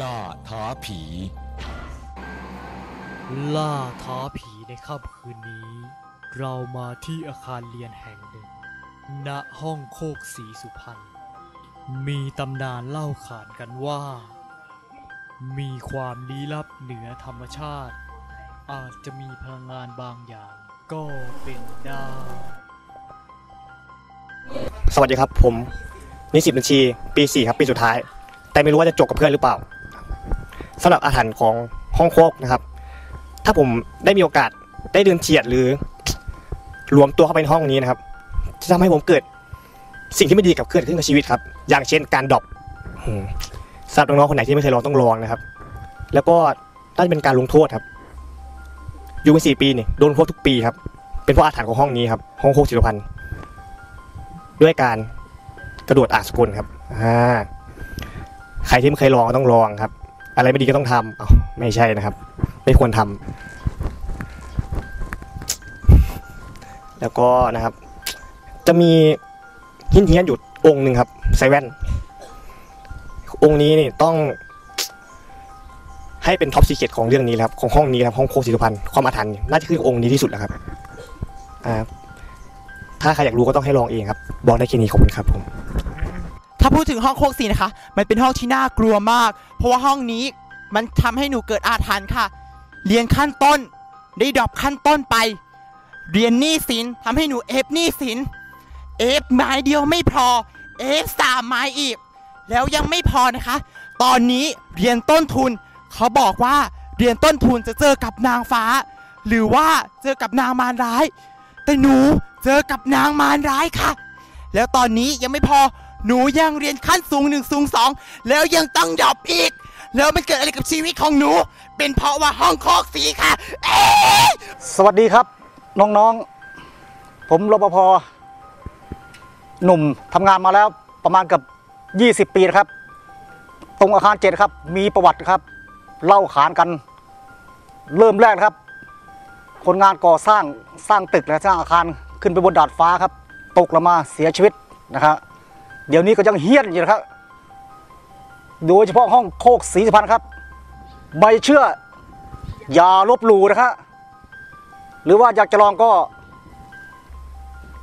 ล่าท้าผี ล่าท้าผีในค่ำคืนนี้ เรามาที่อาคารเรียนแห่งหนึ่ง ณ ห้องโคกศรีสุพรรณ มีตำนานเล่าขานกันว่า มีความลี้ลับเหนือธรรมชาติ อาจจะมีพลังงานบางอย่างก็เป็นได้ สวัสดีครับ ผมนิสิตบัญชีปี4ครับปีสุดท้าย แต่ไม่รู้ว่าจะจบกับเพื่อนหรือเปล่าสำหรับอาถรรพ์ของห้องโคกนะครับ ถ้าผมได้มีโอกาสได้เดินเฉียดหรือรวมตัวเข้าไปในห้องนี้นะครับ จะทำให้ผมเกิดสิ่งที่ไม่ดีกับเกิดขึ้นกับชีวิตครับ อย่างเช่นการดรอปสำหรับน้องๆคนไหนที่ไม่เคยลองต้องลองนะครับ แล้วก็น่าจะเป็นการลงโทษครับ อยู่มาสี่ปีเนี่ยโดนโทษทุกปีครับ เป็นเพราะอาถรรพ์ของห้องนี้ครับ ห้องโคกศิลพันธ์ ด้วยการกระโดดอาสกุลครับอ่าใครที่ไม่เคยลองต้องลองครับ อะไรไม่ดีก็ต้องทำเอ้าไม่ใช่นะครับ ไม่ควรทำแล้วก็นะครับ จะมีหินเฮียนอยู่องค์หนึ่งครับไซแว่นองค์นี้นี่ต้อง ให้เป็นท็อปซีเคตของเรื่องนี้ครับ ของห้องนี้ครับห้องโคกศิลพันธ์ความอาถรรพ์น่าจะคือองค์นี้ที่สุดแล้วครับอ่า ถ้าใครอยากรู้ก็ต้องให้ลองเองครับ บอกได้แค่นี้ขอบคุณครับผม ถ้าพูดถึงห้องโคกสีนะคะ มันเป็นห้องที่น่ากลัวมาก เพราะว่าห้องนี้มันทำให้หนูเกิดอาถรรพ์ค่ะ เรียนขั้นต้น ได้ดรอปขั้นต้นไป เรียนหนี้สินทำให้หนูเอฟหนี้สิน เอฟไม้เดียวไม่พอ เอฟสามไม้อีก แล้วยังไม่พอนะคะ ตอนนี้เรียนต้นทุน เขาบอกว่าเรียนต้นทุนจะเจอกับนางฟ้า หรือว่าเจอกับนางมารร้าย แต่หนู เจอกับนางมารร้ายค่ะ แล้วตอนนี้ยังไม่พอหนูยังเรียนขั้นสูงหนึ่งสูงสองแล้วยังต้องดรอปอีก แล้วมันเกิดอะไรกับชีวิตของหนู เป็นเพราะว่าห้องโคกสีค่ะเอ๊ะสวัสดีครับ น้องๆ ผมรปภหนุ่มทำงานมาแล้วประมาณเกับ20 ปีนะครับ ตรงอาคารเจ็ดครับ มีประวัติครับ เล่าขานกัน เริ่มแรกครับ คนงานก่อสร้างสร้างตึกและสร้างอาคาร ขึ้นไปบนดาดฟ้าครับ ตกลงมาเสียชีวิตนะครับเดี๋ยวนี้ก็ยังเฮี้ยนอยู่นะครับ โดยเฉพาะห้องโคกศรีสุพรรณครับไม่เชื่อ อย่าลบหลู่นะครับหรือว่าอยากจะลองก็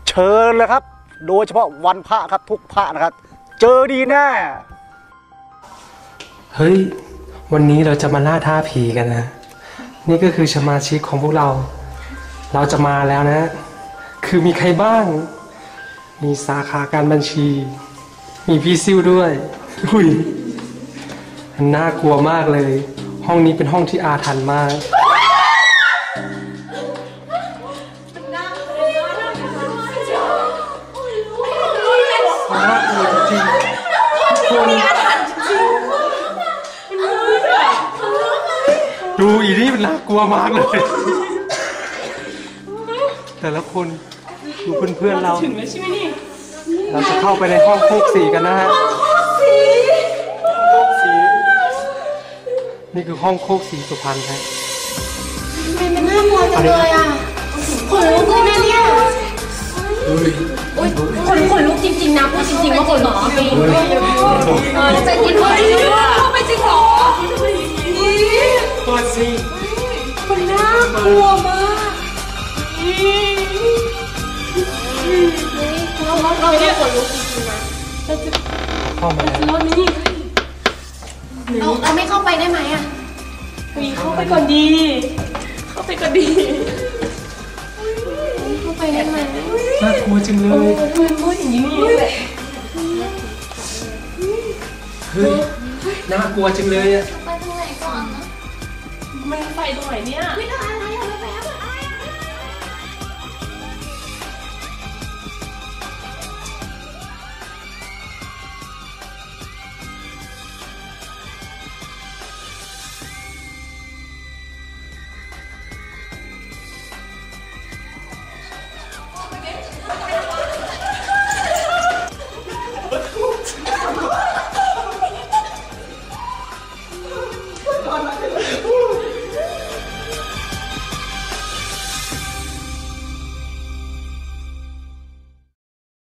เชิญเลยครับ โดยเฉพาะวันพระครับทุกพระนะครับ เจอดีแน่ เฮ้ย วันนี้เราจะมาล่าท้าผีกันนะ นี่ก็คือสมาชิกของพวกเรา เราจะมาแล้วนะ คือมีใครบ้าง มีสาขาการบัญชี มีพี่ซิ่วด้วยอุ้ยน่ากลัวมากเลย ห้องนี้เป็นห้องที่อาถรรพ์มากน่ากลัวจริงๆคนดูอีนี่มันน่ากลัวมากเลย แต่ละคนดูเพื่อนๆเรา ถึงแล้วใช่ไหมนี่เราจะเข้าไปในห้องโคกสีกันนะฮะห้องโคกสี นี่คือห้องโคกสีสุพรรณฮะมันน่ากลัวจังเลยอะขนลุกเลยนะเนี่ยอุ้ยขนขนลุกจริงๆนะพูดจริงๆว่าขนลุกจริงเออจะกินหอยด้วยเข้าไปจริงเหรอนี่เปิดสิมันน่ากลัวมาก เราเราเราเนี่ยขนลุกจริงๆนะเข้ามาแล้วแล้วนี่เราเราไม่เข้าไปได้ไหมอะมีเข้าไปก่อนดี เข้าไปก่อนดี เข้าไปได้ไหมน่ากลัวจังเลยทำไมพูดอย่างนี้นี่เฮ้ยน่ากลัวจังเลยอะไปทางไหนก่อนนะมันไปตรงไหนเนี่ยไม่ได้